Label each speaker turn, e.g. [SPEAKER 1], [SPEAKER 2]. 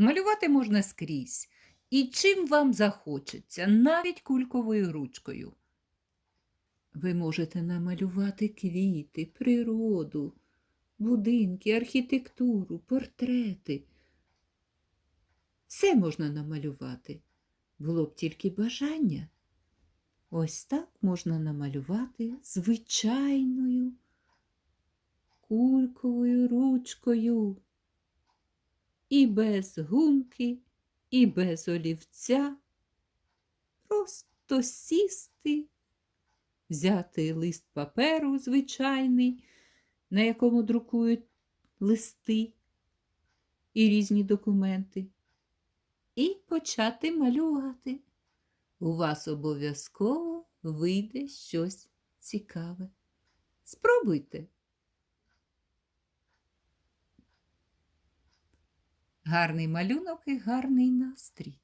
[SPEAKER 1] Малювати можна скрізь. І чим вам захочеться, навіть кульковою ручкою. Ви можете намалювати квіти, природу, будинки, архітектуру, портрети. Все можна намалювати. Було б тільки бажання. Ось так можна намалювати звичайною кульковою ручкою. І без гумки, і без олівця. Просто сісти, взяти лист паперу звичайний, на якому друкують листи і різні документи, і почати малювати. У вас обов'язково вийде щось цікаве. Спробуйте. Гарний малюнок і гарний настрій.